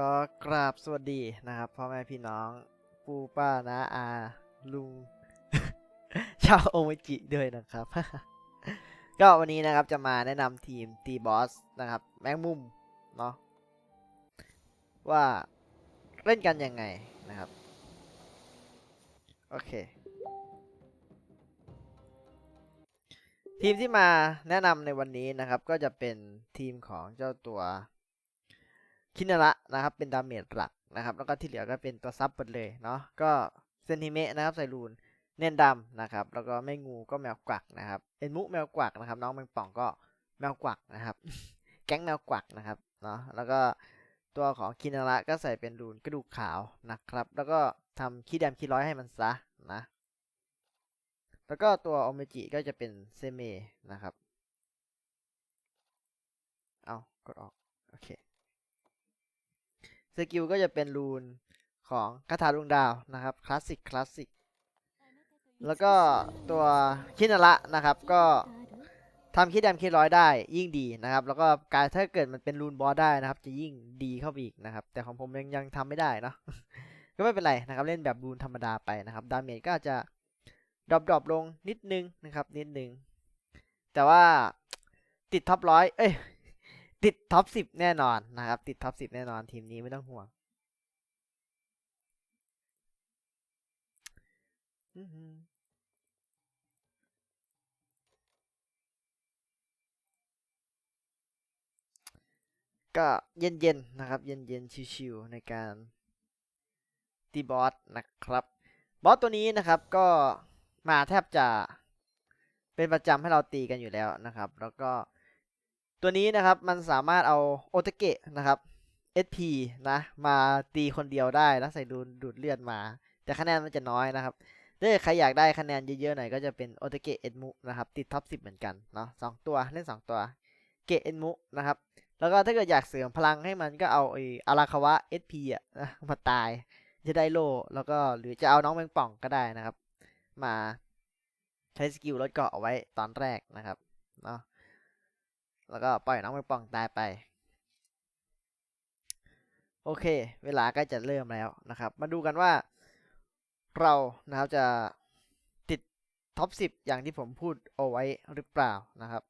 ก็กราบสวัสดีนะครับพ่อแม่พี่น้องปู่ป้านาอาลุง ชาวโอเมจิด้วยนะครับ ก็วันนี้นะครับจะมาแนะนำทีมตีบอสนะครับ แมงมุมเนาะว่าเล่นกันยังไงนะครับ โอเค ทีมที่มาแนะนำในวันนี้นะครับ ก็จะเป็นทีมของเจ้าตัว คินาระนะครับเป็นดาเมจหลักนะครับแล้วก็ที่เหลือก็เป็นตัวซับหมดเลยเนาะก็เซนติเมะนะครับใส่รูนเน้นดำนะครับแล้วก็ไม่งูก็แมวกวักนะครับเอ็นมุแมวกวักนะครับน้องแมงป่องก็แมวกวักนะครับแก๊งแมวกวักนะครับเนาะแล้วก็ตัวของคินาระก็ใส่เป็นรูนกระดูกขาวนะครับ แล้วก็ทำคีย์แดมคีย์ร้อยให้มันซะนะ แล้วก็ตัวโอเมจิก็จะเป็นเซเมนะครับ เอากดออก โอเค สกิลก็จะเป็นรูนของคาถาดวงดาวนะครับคลาสสิกคลาสสิกแล้วก็ตัวคินาระนะครับก็ทำคิดแดมคิดร้อยได้ยิ่งดีนะครับ แล้วก็การถ้าเกิดมันเป็นรูนบอสได้นะครับ จะยิ่งดีเข้าไปอีกนะครับ แต่ของผมยังยังทำไม่ได้เนาะก็ไม่เป็นไรนะครับเล่นแบบรูนธรรมดาไปนะครับดาเมจก็จจะดรอปดรอปลงนิดนึงนะครับนิดนึงแต่ว่าติดท็อปร้อยเอ้ย ติดท็อปสิบแน่นอนนะครับ ติดท็อปสิบแน่นอนทีมนี้ไม่ต้องห่วงก็เย็นๆนะครับ เย็นๆชิวๆในการตีบอสนะครับ บอสตัวนี้นะครับก็มาแทบจะเป็นประจำให้เราตีกันอยู่แล้วนะครับ แล้วก็ ตัวนี้นะครับมันสามารถเอาโอเตเกะนะครับ SP นะมาตีคนเดียวได้แล้วใส่ดูดูดเลือดมา แต่คะแนนมันจะน้อยนะครับถ้าใครอยากได้คะแนนเยอะๆหน่อยก็จะเป็นโอเตเกะเอ็นมุนะครับติดท็อป10 เหมือนกันเนาะสองตัวเล่น 2 ตัวเกะเอ็นมุนะครับแล้วก็ถ้าเกิดอยากเสริมพลังให้มันก็เอาไออาราคาวะ SP อะนะมาตายจะได้โลแล้วก็หรือจะเอาน้องแมงป่องก็ได้นะครับ มาใช้สกิลลดเกาะเอาไว้ตอนแรกนะครับเนาะ แล้วก็ปล่อยน้องแมงป่องตายไป โอเค เวลาใกล้จะเริ่มแล้วนะครับ มาดูกันว่าเรานะครับจะติดท็อป 10 อย่างที่ผมพูดเอาไว้หรือเปล่านะครับ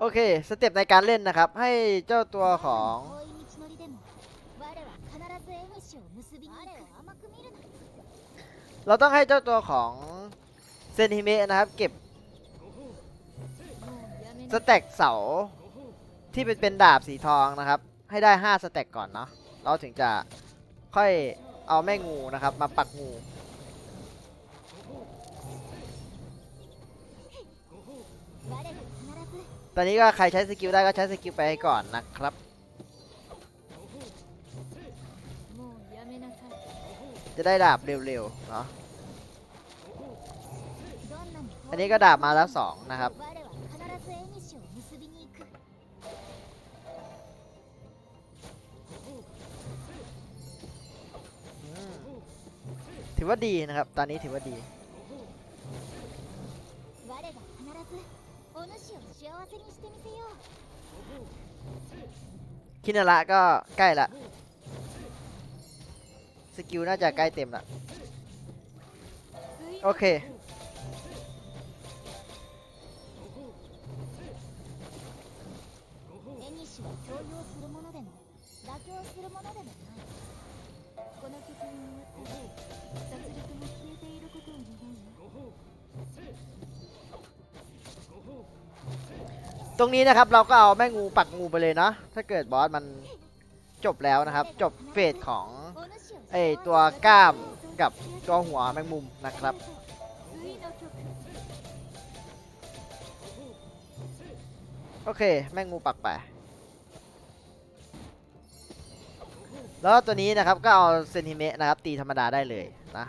โอเค สเต็ปในการเล่นนะครับ ให้เจ้าตัวของเราต้องให้เจ้าตัวของ เซนฮิเมะนะครับ เก็บสแต็กเสาที่เป็นเป็นดาบสีทองนะครับ ให้ได้ 5 สแต็กก่อนเนาะเราถึงจะค่อยเอาแม่งูนะครับ มาปักงู ตอนนี้ก็ใครใช้สกิลได้ก็ใช้สกิลไปให้ก่อนนะครับจะได้ดาบเร็วๆ เนาะ อันนี้ก็ดาบมาแล้วสองนะครับ ถือว่าดีนะครับ ตอนนี้ถือว่าดี คินาระก็ใกล้ละ สกิลน่าจะใกล้เต็มละ โอเค 絵にしは強要するものでも妥協するものでもないこの曲によって殺戮も消えていることを願うよ ตรงนี้นะครับเราก็เอาแม่งูปักงูไปเลยเนาะถ้าเกิดบอสมันจบแล้วนะครับ จบเฟสของ お主を ไอตัวกล้ามกับตัวหัวแมงมุมนะครับ 次の曲 โอเค แมงงูปักไป แล้วตัวนี้นะครับก็เอาเซนติเมตรนะครับตีธรรมดาได้เลยนะ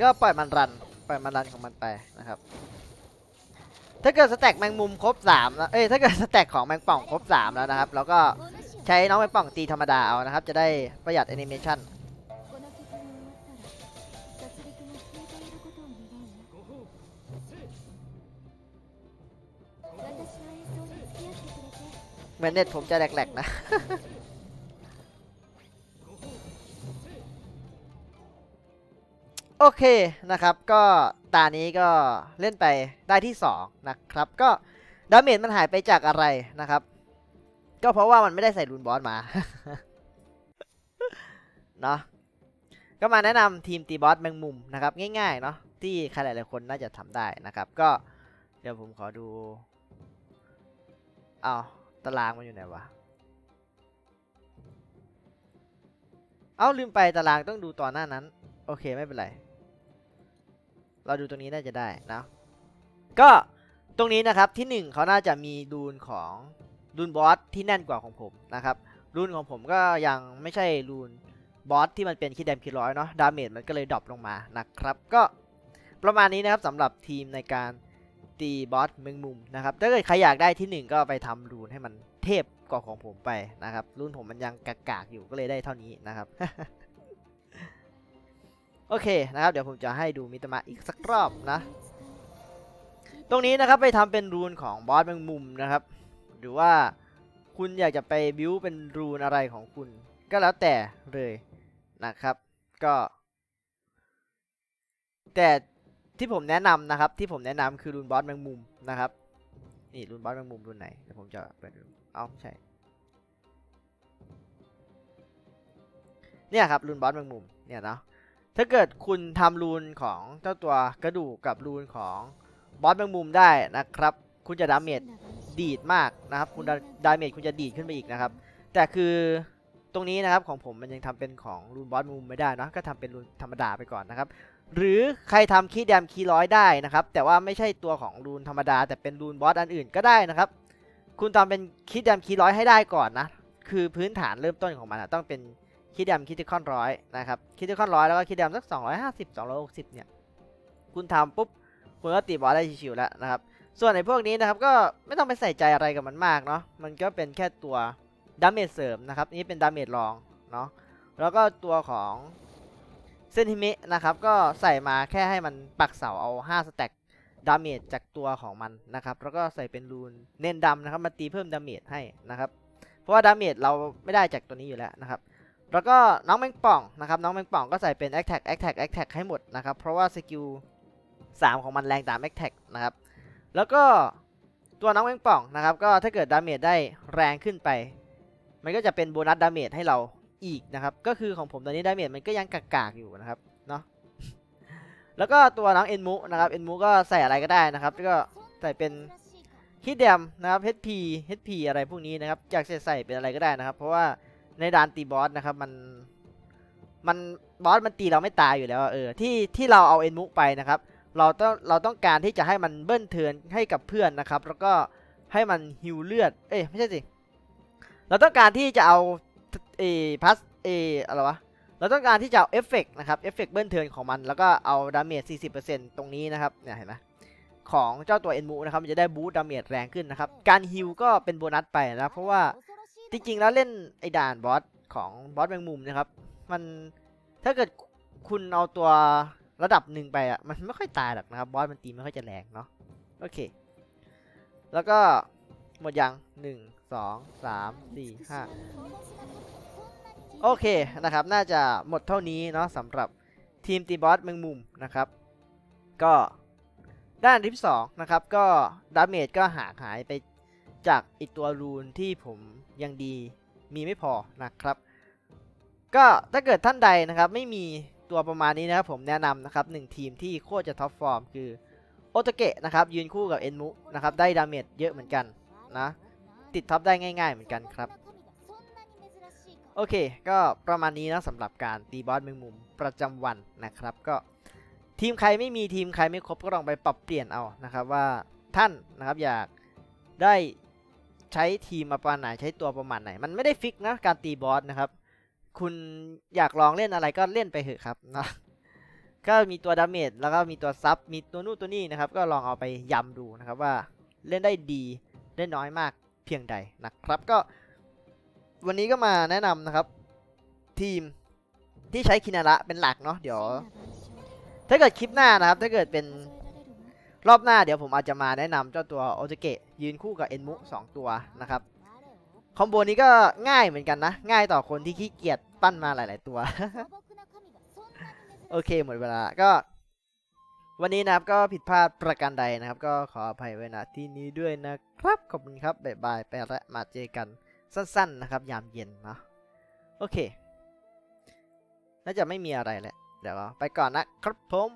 ก็ปล่อยมันรัน ปล่อยมันรันของมันไปนะครับ ถ้าเกิดสแต็กแมงมุมครบ3แล้วเอ้ยถ้าเกิดสแต็กของแมงป่องครบ 3 แล้วนะครับ แล้วก็ใช้น้องแมงป่องตีธรรมดาเอานะครับ จะได้ประหยัดแอนิเมชันเหมือนเน็ตผมจะแหลกๆนะ โอเคนะครับก็ตานี้ก็เล่นไปได้ที่ 2 นะครับ ก็ดาเมจมันหายไปจากอะไรนะครับ ก็เพราะว่ามันไม่ได้ใส่รูนบอสมาเนาะก็มาแนะนำทีมตีบอสแมงมุมนะครับ ง่ายๆเนาะที่ใครหลายๆคนน่าจะทำได้นะครับ ก็เดี๋ยวผมขอดูอ้าวตารางมันอยู่ไหนวะเอ้าลืมไปตารางต้องดูตอนหน้านั้น โอเคไม่เป็นไร เราดูตรงนี้น่าจะได้นะ ก็ตรงนี้นะครับที่หนึ่งเขาน่าจะมีรูนของรูนบอสที่แน่นกว่าของผมนะครับรูนของผมก็ยังไม่ใช่รูนบอสที่มันเป็นคิดแดมคิดร้อยเนาะดาเมจมันก็เลยดรอปลงมานะครับก็ประมาณนี้นะครับสำหรับทีมในการตีบอสแมงมุมนะครับถ้าเกิดใครอยากได้ที่หนึ่งก็ไปทำรูนให้มันเทพกว่าของผมไปนะครับรูนผมมันยังกากๆอยู่ก็เลยได้เท่านี้นะครับ โอเคนะครับเดี๋ยวผมจะให้ดูมิตามะอีกสักรอบนะ ตรงนี้นะครับไปทำเป็นรูนของบอสแมงมุมนะครับ หรือว่าคุณอยากจะไปบิวเป็นรูนอะไรของคุณ ก็แล้วแต่เลยนะครับก็ แต่ที่ผมแนะนำนะครับ ที่ผมแนะนำคือรูนบอสแมงมุมนะครับนี่รูนบอสแมงมุมรูนไหนเดี๋ยวผมจะเปิดดูเอาใช่เนี่ยครับรูนบอสแมงมุมเนี่ยเนาะ ถ้าเกิดคุณทำรูนของเจ้าตัวกระดูกกับรูนของบอสแมงมุมได้นะครับ คุณจะดาเมจดีดมากนะครับ คุณดาดาเมจคุณจะดีดขึ้นไปอีกนะครับ แต่คือตรงนี้นะครับของผมมันยังทำเป็นของรูนบอสมงมุมไม่ได้นะก็ทำเป็นรูนธรรมดาไปก่อนนะครับ หรือใครทำคีย์แดมคีย์ร้อยได้นะครับ แต่ว่าไม่ใช่ตัวของรูนธรรมดา แต่เป็นรูนบอสอันอื่นก็ได้นะครับ คุณทำเป็นคีย์แดมคีย์ร้อยให้ได้ก่อนนะ คือพื้นฐานเริ่มต้นของมันอะต้องเป็น คิดแดมคิดติคอนร้อยนะครับคิดติคอนร้อยแล้วก็คิดแดมสักสองร้อยห้าสิบสองร้อยหกสิบเนี่ย คุณทำปุ๊บ คุณก็ตีบอสได้ชิวๆแล้วนะครับ ส่วนในพวกนี้นะครับก็ไม่ต้องไปใส่ใจอะไรกับมันมากเนาะมันก็เป็นแค่ตัวดาเมจเสริมนะครับนี่เป็นดาเมจรองเนาะแล้วก็ตัวของเซนทิเมะนะครับก็ใส่มาแค่ให้มันปักเสาเอา 5 สแต็กดาเมจจากตัวของมันนะครับแล้วก็ใส่เป็นรูนเน้นดำนะครับมาตีเพิ่มดาเมจให้นะครับเพราะว่าดาเมจเราไม่ได้จากตัวนี้อยู่แล้วนะครับ แล้วก็น้องแมงป่องนะครับน้องแมงป่องก็ใส่เป็น a t t a c k a t t a c k a t t a c k ให้หมดนะครับเพราะว่าสกิล3ของมันแรงตาม a t t a c k นะครับแล้วก็ตัวน้องแมงป่องนะครับก็ถ้าเกิดดาเมจได้แรงขึ้นไป มันก็จะเป็นโบนัสดาเมจให้เราอีกนะครับก็คือของผมตอนนี้ดาเมจมันก็ยังกากๆอยู่นะครับเนาะแล้วก็ตัวน้องเอ็นมูนะครับเอ็นมูก็ใส่อะไรก็ได้นะครับก็ใส่เป็นฮิตแดมนะครับ HP HP อะไรพวกนี้นะครับอยากจะใส่เป็นอะไรก็ได้นะครับ เพราะว่า ในด่านตีบอสนะครับมันมันบอสมันตีเราไม่ตายอยู่แล้วเออที่ที่เราเอาเอ็นมุกไปนะครับ เราต้องเราต้องการที่จะให้มันเบิ้ลเทินให้กับเพื่อนนะครับ แล้วก็ให้มันฮิวเลือด เอ้ยไม่ใช่สิเราต้องการที่จะเอาเอพัสเออะไรวะเราต้องการที่จะเอาเอฟเฟกนะครับเอฟเฟกเบิ้ลเทินของมัน แล้วก็เอาดาเมจ40%ตรงนี้นะครับเนี่ยเห็นไหมของเจ้าตัวเอ็นมูนะครับมันจะได้บูสต์ดาเมจแรงขึ้นนะครับการฮิลก็เป็นโบนัสไปนะเพราะว่า จริงๆแล้วเล่นไอ้ด่านบอสของบอสแมงมุมนะครับ มันถ้าเกิดคุณเอาตัวระดับหนึ่งไปอะ มันไม่ค่อยตายหรอกนะครับ บอสมันตีไม่ค่อยจะแรงเนาะ โอเค แล้วก็หมดยังหนึ่งสองสามสี่ห้าโอเคนะครับ น่าจะหมดเท่านี้เนาะสำหรับทีมตีบอสแมงมุมนะครับ ก็ด้านที่สองนะครับ ก็ดาเมจก็หาหายไป จากอีกตัวรูนที่ผมยังดีมีไม่พอนะครับ ก็ถ้าเกิดท่านใดนะครับไม่มีตัวประมาณนี้นะครับผมแนะนำนะครับหนึ่งทีมที่โคตรจะท็อปฟอร์มคือโอตเกะนะครับยืนคู่กับเอ็นมุนะครับได้ดาเมจเยอะเหมือนกันนะติดท็อปได้ง่าย ๆ เหมือนกันครับ โอเค ก็ประมาณนี้นะสำหรับการตีบอสแมงมุมประจำวันนะครับก็ทีมใครไม่มีทีมใครไม่ครบก็ลองไปปรับเปลี่ยนเอานะครับว่าท่านนะครับอยากได้ ใช้ทีมมาประมาณไหนใช้ตัวประมาณไหน มันไม่ได้ฟิกนะการตีบอสนะครับ คุณอยากลองเล่นอะไรก็เล่นไปเถอะครับนะก็มีตัวดาเมจแล้วก็มีตัวซับมีตัวนู่นตัวนี้นะครับ ก็ลองเอาไปยำดูนะครับว่าเล่นได้ดีได้น้อยมากเพียงใดนะครับ ก็ วันนี้ก็มาแนะนำนะครับ ทีมที่ใช้คินาระเป็นหลักเนาะเดี๋ยว ถ้าเกิดคลิปหน้านะครับ ถ้าเกิดเป็น รอบหน้าเดี๋ยวผมอาจจะมาแนะนำเจ้าตัวโอซาเกะยืนคู่กับเอ็นมุสองตัวนะครับคอมโบนี้ก็ง่ายเหมือนกันนะ ง่ายต่อคนที่ขี้เกียจปั้นมาหลาย ๆ ตัว โอเคหมดเวลาก็ วันนี้นะครับก็ผิดพลาดประการใดนะครับ ก็ขออภัยไว้ณที่นี้ด้วยนะครับ ขอบคุณครับบ๊ายบายไปและมาเจอกันสั้น ๆ นะครับ ยามเย็นเนาะโอเคน่าจะไม่มีอะไรแล้วเดี๋ยวไปก่อนนะครับผม